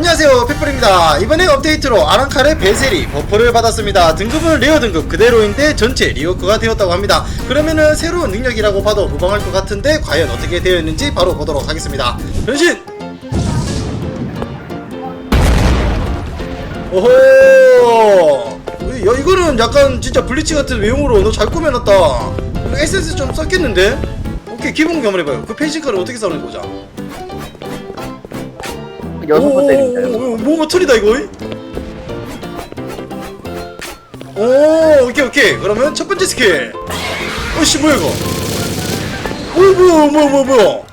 안녕하세요 펫플입니다. 이번에 업데이트로 아랑칼의 베셀이 버프를 받았습니다. 등급은 레어 등급 그대로인데 전체 리워크가 되었다고 합니다. 그러면은 새로운 능력이라고 봐도 무방할 것 같은데 과연 어떻게 되어 있는지 바로 보도록 하겠습니다. 변신! 오호! 야 이거는 약간 진짜 블리치 같은 외형으로 너 잘 꾸며놨다. 에센스 좀 썼겠는데? 오케이 기본 경험을 해봐요. 그 펜싱카를 어떻게 싸우는지 보자 여섯 번 때립니다. 오, 오, 오, 뭔가 틀리다 이거. 오, 오케이 오케이. 그러면 첫 번째 스킬. 어씨 뭐야 이거? 오 뭐야 뭐야 뭐야 뭐야?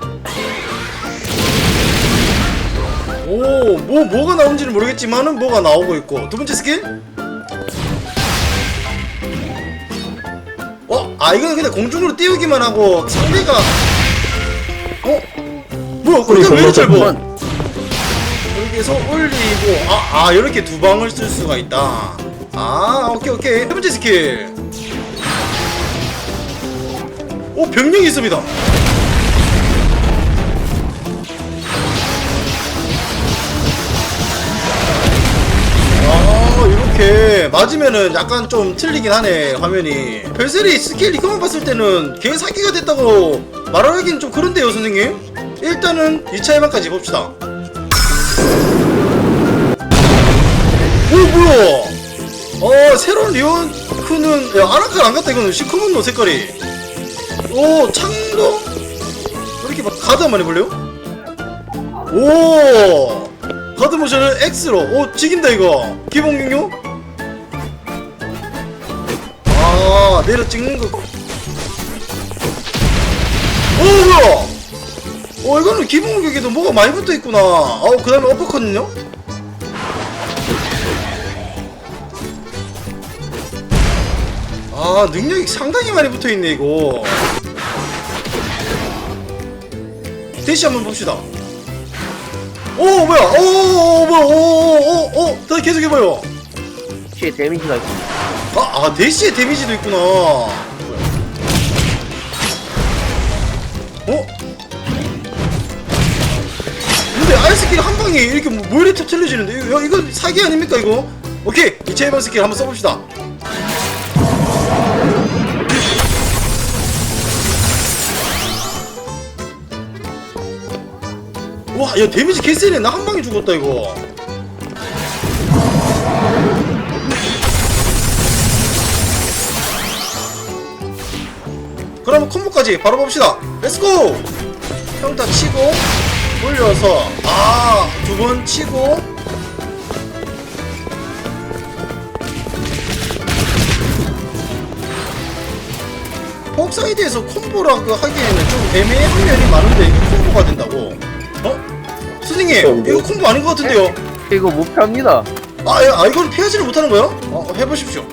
오, 뭐 뭐가 나온지는 모르겠지만은 뭐가 나오고 있고 두 번째 스킬. 어, 아 이거는 그냥 공중으로 띄우기만 하고 상대가 어? 뭐야? 그게 왜 이렇게 짧아? 여기서 올리고 아, 아 이렇게 두 방을 쓸 수가 있다. 아 오케이 오케이. 세 번째 스킬. 오 병력이 있습니다. 아 이렇게 맞으면은 약간 좀 틀리긴 하네 화면이. 별셀이 스킬 이거만 봤을 때는 개 사기가 됐다고 말하기는 좀 그런데요 선생님? 일단은 2차 해방까지 봅시다 뭐야? 어 새로운 리온크는 야 아라카 안 갔다 이거는. 시커먼 너 색깔이. 오 창도? 왜 이렇게 막 가드 한번 해볼래요? 오! 가드 모션을 X로. 오 지긴다 이거. 기본 경요 아 내려 찍는 거. 오 뭐야? 어 이거는 기본 공격에도 뭐가 많이 붙어 있구나. 어그 다음에 어퍼컷은요? 아 능력이 상당히 많이 붙어있네 이거. 대시 한번 봅시다. 오 뭐야? 오 뭐야? 오오오오 다시 계속 해봐요. 시에 데미지가 있고. 아, 아 대시의 데미지도 있구나. 어? 근데 아이스킬 한 방에 이렇게 뭐, 뭐 이렇게 틀려지는데? 이거, 이거 사기 아닙니까 이거? 오케이 이체 해방 스킬 한번 써봅시다 와, 야 데미지 개세네. 나 한 방에 죽었다 이거. 그럼 콤보까지 바로 봅시다. 렛츠고! 평타 치고 올려서 아, 두 번 치고 폭사이드에서 콤보라고 하기에는 좀 애매한 면이 많은데 이게 콤보가 된다고? 어? 선생님, 이거 콤보 아닌 것 같은데요? 이거 못 펴니다. 아, 예, 아 이걸 피하지를 못하는 거예요? 어, 해보십시오.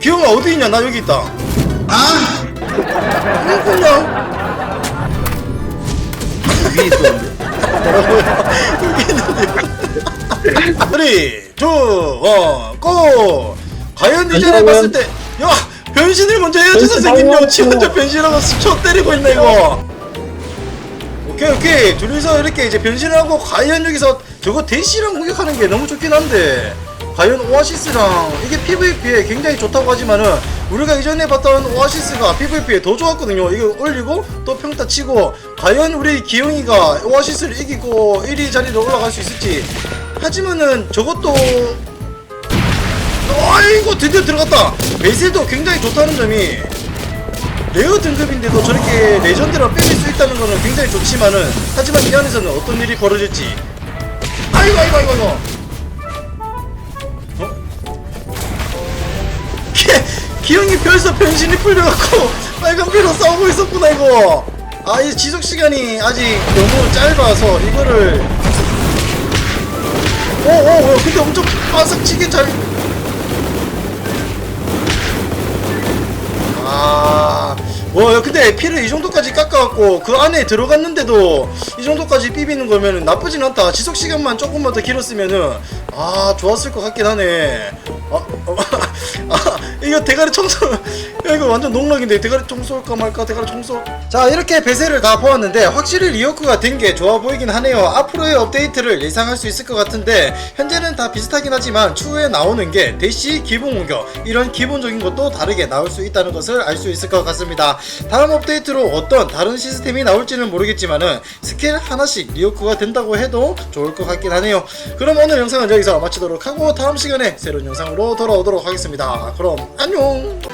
기영아 어디 있냐? 나 여기 있다. 아, 그냥 위에 있었는데. 쓰리, 투, 원, 고! 과연 유전에 봤을 때, 야! 변신을 먼저 해야지, 선생님요! 지 먼저 변신하고 스쳐 때리고 있네, 이거! 오케이, 오케이. 둘이서 이렇게 이제 변신을 하고, 과연 여기서 저거 대시랑 공격하는 게 너무 좋긴 한데, 과연 오아시스랑, 이게 PVP에 굉장히 좋다고 하지만은, 우리가 이전에 봤던 오아시스가 PVP에 더 좋았거든요. 이거 올리고, 또 평타 치고, 과연 우리 기영이가 오아시스를 이기고, 1위 자리로 올라갈 수 있을지, 하지만은 저것도 아이고 드디어 들어갔다. 베셀도 굉장히 좋다는 점이 레어 등급인데도 저렇게 레전드로 빼낼 수 있다는 거는 굉장히 좋지만은 하지만 이 안에서는 어떤 일이 벌어질지. 아이고 아이고 아이고 아이고. 어? 기, 기영이 벌써 변신이 풀려갖고 빨간 피로 싸우고 있었구나 이거. 아 이 지속 시간이 아직 너무 짧아서 이거를. 오오오 근데 엄청 바삭치게 잘 아, 와, 근데 피를 이 정도까지 깎아갖고 그 안에 들어갔는데도 이 정도까지 비비는 거면 나쁘진 않다. 지속 시간만 조금만 더 길었으면은 아 좋았을 것 같긴 하네. 아, 어, 아 이거 대가리 청소 야 이거 완전 농락인데 대가리 총 쏠까 말까 대가리 총 쏠. 자 이렇게 배세를 다 보았는데 확실히 리어크가 된 게 좋아 보이긴 하네요. 앞으로의 업데이트를 예상할 수 있을 것 같은데 현재는 다 비슷하긴 하지만 추후에 나오는 게 대시 기본 공격 이런 기본적인 것도 다르게 나올 수 있다는 것을 알 수 있을 것 같습니다. 다음 업데이트로 어떤 다른 시스템이 나올지는 모르겠지만은 스킬 하나씩 리어크가 된다고 해도 좋을 것 같긴 하네요. 그럼 오늘 영상은 여기서 마치도록 하고 다음 시간에 새로운 영상으로 돌아오도록 하겠습니다. 그럼 안녕.